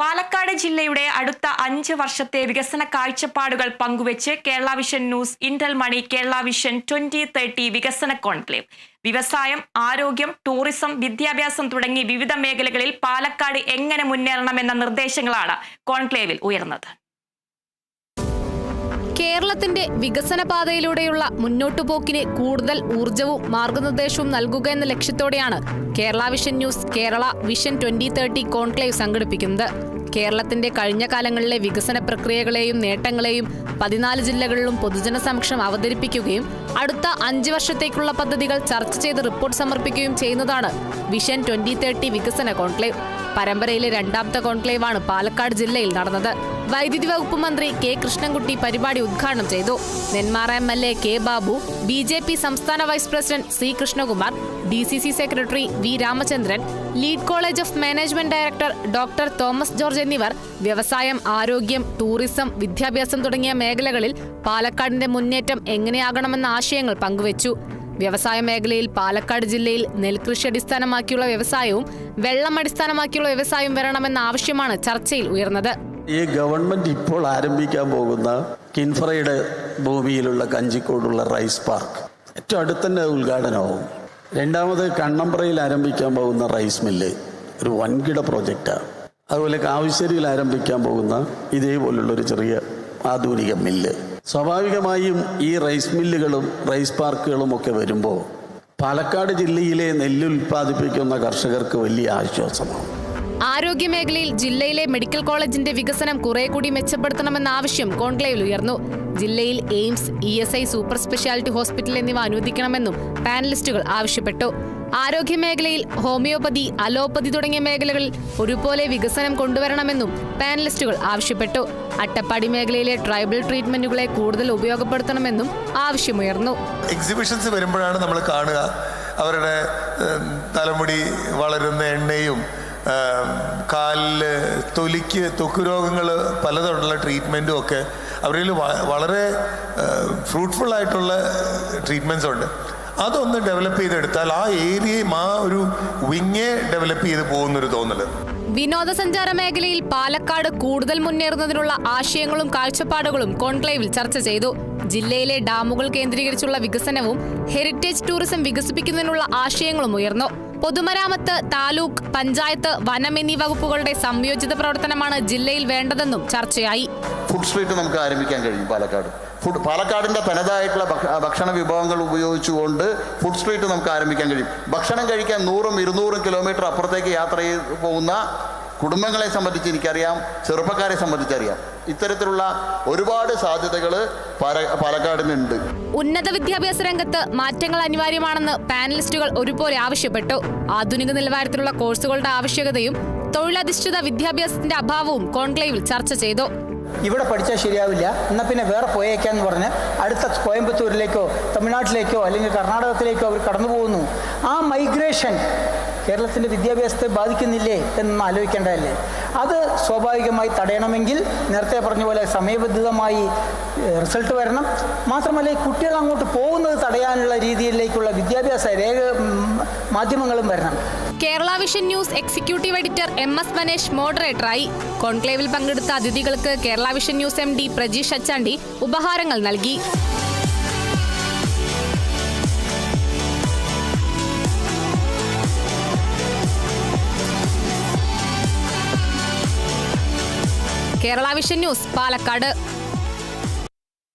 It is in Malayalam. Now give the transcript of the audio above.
പാലക്കാട് ജില്ലയുടെ അടുത്ത അഞ്ച് വർഷത്തെ വികസന കാഴ്ചപ്പാടുകൾ പങ്കുവച്ച് കേരള വിഷൻ ന്യൂസ് ഇന്റൽ മണി കേരള വിഷൻ ട്വന്റി തേർട്ടി വികസന കോൺക്ലേവ്. വ്യവസായം ആരോഗ്യം ടൂറിസം വിദ്യാഭ്യാസം തുടങ്ങി വിവിധ മേഖലകളിൽ പാലക്കാട് എങ്ങനെ മുന്നേറണമെന്ന നിർദ്ദേശങ്ങളാണ് കോൺക്ലേവിൽ ഉയർന്നത്. കേരളത്തിന്റെ വികസന പാതയിലൂടെയുള്ള മുന്നോട്ടുപോക്കിന് കൂടുതൽ ഊർജവും മാർഗനിർദ്ദേശവും നൽകുക എന്ന ലക്ഷ്യത്തോടെയാണ് Kerala vision news Kerala vision twenty thirty conclave സംഘടിപ്പിക്കുന്നത്. കേരളത്തിന്റെ കഴിഞ്ഞ കാലങ്ങളിലെ വികസന പ്രക്രിയകളെയും നേട്ടങ്ങളെയും പതിനാല് ജില്ലകളിലും പൊതുജന സമക്ഷം അവതരിപ്പിക്കുകയും അടുത്ത അഞ്ച് വർഷത്തേക്കുള്ള പദ്ധതികൾ ചർച്ച ചെയ്ത് റിപ്പോർട്ട് സമർപ്പിക്കുകയും ചെയ്യുന്നതാണ് വിഷൻ ട്വന്റി തേർട്ടി വികസന കോൺക്ലേവ്. പരമ്പരയിലെ രണ്ടാമത്തെ കോൺക്ലേവാണ് പാലക്കാട് ജില്ലയിൽ നടന്നത്. വൈദ്യുതി വകുപ്പ് മന്ത്രി കെ കൃഷ്ണൻകുട്ടി പരിപാടി ഉദ്ഘാടനം ചെയ്തു. Nemmara M L A K Babu B J P സംസ്ഥാന vice president C Krishnakumar D C C secretary V Ramachandran lead college of management director doctor Thomas George എന്നിവർ വ്യവസായം ആരോഗ്യം ടൂറിസം വിദ്യാഭ്യാസം തുടങ്ങിയ മേഖലകളിൽ പാലക്കാടിന്റെ മുന്നേറ്റം എങ്ങനെയാകണമെന്ന ആശയങ്ങൾ പങ്കുവച്ചു. വ്യവസായ മേഖലയിൽ പാലക്കാട് ജില്ലയിൽ നെൽകൃഷി അടിസ്ഥാനമാക്കിയുള്ള വ്യവസായവും വെള്ളം അടിസ്ഥാനമാക്കിയുള്ള വ്യവസായവും വരണമെന്ന ആവശ്യമാണ് ചർച്ചയിൽ ഉയർന്നത്. ഈ ഗവൺമെന്റ് ഇപ്പോൾ ആരംഭിക്കാൻ പോകുന്ന കിൻഫ്രയുടെ ഭൂമിയിലുള്ള കഞ്ചിക്കോടുള്ള റൈസ് പാർക്ക്. ഏറ്റവും അടുത്തന്നെ ഉദ്ഘാടനമാവും രണ്ടാമത് കണ്ണമ്പ്രയിൽ ആരംഭിക്കാൻ പോകുന്ന റൈസ് മില്ല് ഒരു വൻകിട പ്രോജക്റ്റാണ് അതുപോലെ കാവശ്ശേരിയിൽ ആരംഭിക്കാൻ പോകുന്ന ഇതേപോലുള്ള ഒരു ചെറിയ ആധുനിക മില്ല്. സ്വാഭാവികമായും ഈ റൈസ് മില്ലുകളും റൈസ് പാർക്കുകളും ഒക്കെ വരുമ്പോൾ പാലക്കാട് ജില്ലയിലെ നെല്ല് ഉൽപ്പാദിപ്പിക്കുന്ന കർഷകർക്ക് വലിയ ആശ്വാസമാണ്. ആരോഗ്യ മേഖലയിൽ ജില്ലയിലെ മെഡിക്കൽ കോളേജിന്റെ വികസനം കുറെ കൂടി മെച്ചപ്പെടുത്തണമെന്ന ആവശ്യം കോൺക്ലേവിൽ ഉയർന്നു. ജില്ലയിൽ AIIMS E S I super speciality hospital എന്നിവ അനുവദിക്കണമെന്നും പാനലിസ്റ്റുകൾ ആവശ്യപ്പെട്ടു. ആരോഗ്യ മേഖലയിൽ ഹോമിയോപ്പതി അലോപ്പതി തുടങ്ങിയ മേഖലകളിൽ ഒരുപോലെ വികസനം കൊണ്ടുവരണമെന്നും പാനലിസ്റ്റുകൾ ആവശ്യപ്പെട്ടു. അട്ടപ്പാടി മേഖലയിലെ ട്രൈബൽ ട്രീറ്റ്മെന്റുകളെ കൂടുതൽ ഉപയോഗപ്പെടുത്തണമെന്നും ആവശ്യമുയർന്നു. എക്സിബിഷൻസ് വരുമ്പോഴാണ് നമ്മൾ കാണുക. അവരുടെ തലമുടി വളരുന്ന എണ്ണയും കാലിൽ തൊലിക്ക് തൊക്ക് രോഗങ്ങൾ പലതരമുള്ള ട്രീറ്റ്മെന്റും ഒക്കെ അവരിൽ വളരെ ഫ്രൂട്ട്ഫുൾ ആയിട്ടുള്ള ട്രീറ്റ്മെന്റ്സ് ഉണ്ട്. അതൊന്ന് ഡെവലപ്പ് ചെയ്തെടുത്താൽ ആ ഏരിയയും ആ ഒരു വിങ്ങെ ഡെവലപ്പ് ചെയ്ത് പോകുന്നൊരു തോന്നൽ വിനോദസഞ്ചാര മേഖലയിൽ പാലക്കാട് കൂടുതൽ മുന്നേറുന്നതിനുള്ള ആശയങ്ങളും കാഴ്ചപ്പാടുകളും കോൺക്ലേവിൽ ചർച്ച ചെയ്തു. ജില്ലയിലെ ഡാമുകൾ കേന്ദ്രീകരിച്ചുള്ള വികസനവും ഹെറിറ്റേജ് ടൂറിസം വികസിപ്പിക്കുന്നതിനുള്ള ആശയങ്ങളും ഉയർന്നു. പൊതുമരാമത്ത് താലൂക്ക് പഞ്ചായത്ത് വനം എന്നീ വകുപ്പുകളുടെ സംയോജിത പ്രവർത്തനമാണ് ജില്ലയിൽ വേണ്ടതെന്നും ചർച്ചയായി. ഫുഡ് സ്ട്രീറ്റ് നമുക്ക് ആരംഭിക്കാൻ കഴിയും പാലക്കാട്. ഫുഡ് പാലക്കാടിന്റെ തനതായിട്ടുള്ള ഭക്ഷ- ഭക്ഷണ വിഭവങ്ങൾ ഉപയോഗിച്ചുകൊണ്ട് ഫുഡ് സ്ട്രീറ്റ് നമുക്ക് ആരംഭിക്കാൻ കഴിയും. ഭക്ഷണം കഴിക്കാൻ നൂറും ഇരുന്നൂറും കിലോമീറ്റർ അപ്പുറത്തേക്ക് യാത്ര ചെയ്ത് പോകുന്ന കുടുംബങ്ങളെ സംബന്ധിച്ച് എനിക്കറിയാം ചെറുപ്പക്കാരെ സംബന്ധിച്ചറിയാം. ഇത്തരത്തിലുള്ള ഒരുപാട് സാധ്യതകൾ പാലക്കാടിനുണ്ട്. ഉന്നത വിദ്യാഭ്യാസ രംഗത്ത് മാറ്റങ്ങൾ അനിവാര്യമാണെന്ന് പാനലിസ്റ്റുകൾ ഒരുപോലെ ആവശ്യപ്പെട്ടു. ആധുനിക നിലവാരത്തിലുള്ള കോഴ്സുകളുടെ ആവശ്യകതയും തൊഴിലധിഷ്ഠിത വിദ്യാഭ്യാസത്തിന്റെ അഭാവവും കോൺക്ലേവിൽ ചർച്ച ചെയ്തു. ഇവിടെ പഠിച്ചാൽ ശരിയാവില്ല. എന്നാൽ പിന്നെ വേറെ പോയേക്കാന്ന് പറഞ്ഞ് അടുത്ത കോയമ്പത്തൂരിലേക്കോ തമിഴ്നാട്ടിലേക്കോ അല്ലെങ്കിൽ കർണാടകത്തിലേക്കോ അവർ കടന്നു പോകുന്നു ആ മൈഗ്രേഷൻ കേരളത്തിന്റെ വിദ്യാഭ്യാസത്തെ ബാധിക്കുന്നില്ലേ എന്നൊന്ന് ആലോചിക്കേണ്ടതല്ലേ? അത് സ്വാഭാവികമായി തടയണമെങ്കിൽ നേരത്തെ പറഞ്ഞ പോലെ സമയബന്ധിതമായി റിസൾട്ട് വരണം. മാത്രമല്ല ഈ കുട്ടികൾ അങ്ങോട്ട് പോകുന്നത് തടയാനുള്ള രീതിയിലേക്കുള്ള വിദ്യാഭ്യാസ രേഖ മാധ്യമങ്ങളും വരണം. Kerala vision news executive editor M S Manesh മോഡറേറ്ററായി. കോൺക്ലേവിൽ പങ്കെടുത്ത അതിഥികൾക്ക് Kerala vision news M D Prajeesh Achandi ഉപഹാരങ്ങൾ നൽകി. Kerala vision news Palakkad.